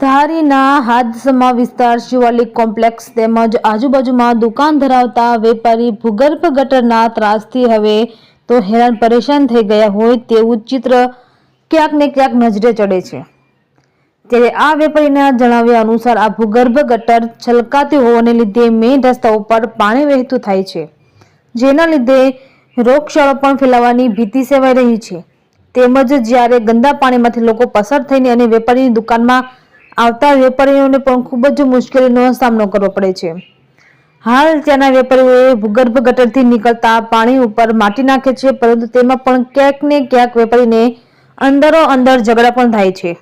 ધારીના હાદસમાં વિસ્તાર શિવાલિક કોમ્પ્લેક્સ તેમજ આજુબાજુમાં દુકાન ધરાવતા વેપારી ભૂગર્ભ ગટરના ત્રાસથી હવે તો હેરાન પરેશાન થઈ ગયા હોય તેવું ચિત્ર ક્યાંક ને ક્યાંક નજરે ચડે છે. ત્યારે આ વેપારીના જણાવ્યા અનુસાર આ ભૂગર્ભ ગટર છલકાતી હોવાને લીધે મેઇન રસ્તા ઉપર પાણી વહેતું થાય છે, જેના લીધે રોગચાળો પણ ફેલાવાની ભીતિ સેવાઈ રહી છે. તેમજ જ્યારે ગંદા પાણીમાંથી લોકો પસાર થઈને અને વેપારીની દુકાનમાં આવતા વેપારીઓને પણ ખૂબ જ મુશ્કેલીનો સામનો કરવો પડે છે. હાલ ત્યાંના વેપારીઓએ ભૂગર્ભ ગટરથી નીકળતા પાણી ઉપર માટી નાખે છે, પરંતુ તેમાં પણ ક્યાંક ને ક્યાંક વેપારીને અંદરો અંદર ઝઘડા પણ થાય છે.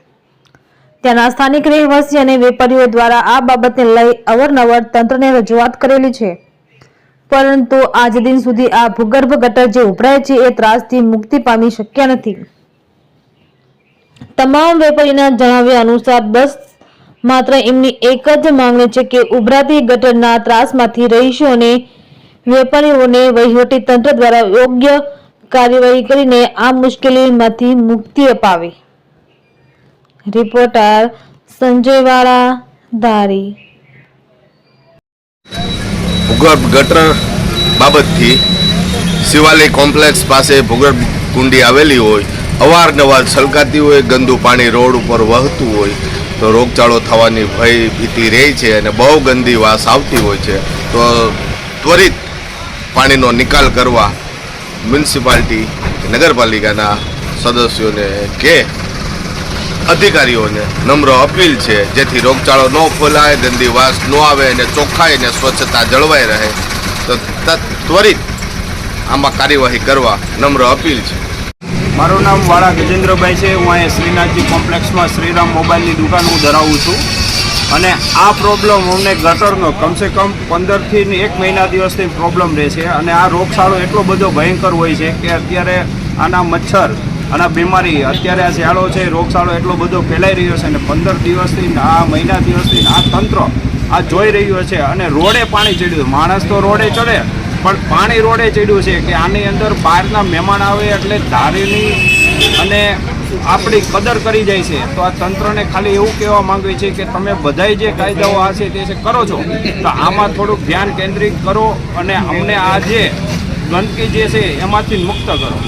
ત્યાંના સ્થાનિક રહેવાસી અને વેપારીઓ દ્વારા આ બાબતને લઈ અવરનવર તંત્રને રજૂઆત કરેલી છે. પરંતુ આજ દિન સુધી આ ભૂગર્ભ ગટર જે ઉભરાય છે, એ ત્રાસથી મુક્તિ પામી શક્યા નથી. તમામ વેપારીના જણાવ્યા અનુસાર બસ માત્ર એમની એક જ માંગણી છે કે ઉભરાતી ગટરના ત્રાસમાંથી રહીશો અને વેપારીઓને વહીવટી તંત્ર દ્વારા યોગ્ય કાર્યવાહી કરીને આ મુશ્કેલીમાંથી મુક્તિ અપાવે. રિપોર્ટર સંજયવાળા ધારી. ભૂગર્ભ ગટર બાબતથી શિવાલય કોમ્પ્લેક્સ પાસે ભૂગર્ભ કુંડી આવેલી હોય, અવારનવાર છલકાતી હોય, ગંદુ પાણી રોડ ઉપર વહતું હોય તો રોગચાળો થવાની ભય ભીતિ રહે છે અને બહુ ગંદી વાસ આવતી હોય છે. તો ત્વરિત પાણીનો નિકાલ કરવા મ્યુનિસિપાલિટી નગરપાલિકાના સદસ્યોને કે અધિકારીઓને નમ્ર અપીલ છે, જેથી રોગચાળો ન ફોલાય, ગંદી વાસ ન આવે અને ચોખ્ખાઈ અને સ્વચ્છતા જળવાઈ રહે. તો ત્વરિત આમાં કાર્યવાહી કરવા નમ્ર અપીલ છે. મારું નામ વાળા ગજેન્દ્રભાઈ છે. હું અહીંયા શ્રીનાથજી કોમ્પ્લેક્સમાં શ્રીરામ મોબાઈલની દુકાન હું ધરાવું છું. અને આ પ્રોબ્લેમ અમને ગટરનો કમસે કમ પંદરથી એક મહિના દિવસથી પ્રોબ્લેમ રહે છે. અને આ રોગચાળો એટલો બધો ભયંકર હોય છે કે અત્યારે આના મચ્છર, આના બીમારી અત્યારે આ શિયાળો છે, રોગચાળો એટલો બધો ફેલાઈ રહ્યો છે અને પંદર દિવસથી આ મહિના દિવસથી આ તંત્ર આ જોઈ રહ્યું છે. અને રોડે પાણી ચડ્યું. માણસ તો રોડે ચડે. પણ પાણી રોડે ચડ્યું છે કે આની અંદર બહારના મહેમાન આવે એટલે ધારેલી અને આપણી કદર કરી જાય છે. તો આ તંત્રને ખાલી એવું કહેવા માંગે છે કે તમે બધાય જે કાયદાઓ આ છે તે કરો છો. તો આમાં થોડુંક ધ્યાન કેન્દ્રિત કરો અને અમને આ જે ગંદકી જે છે એમાંથી મુક્ત કરો.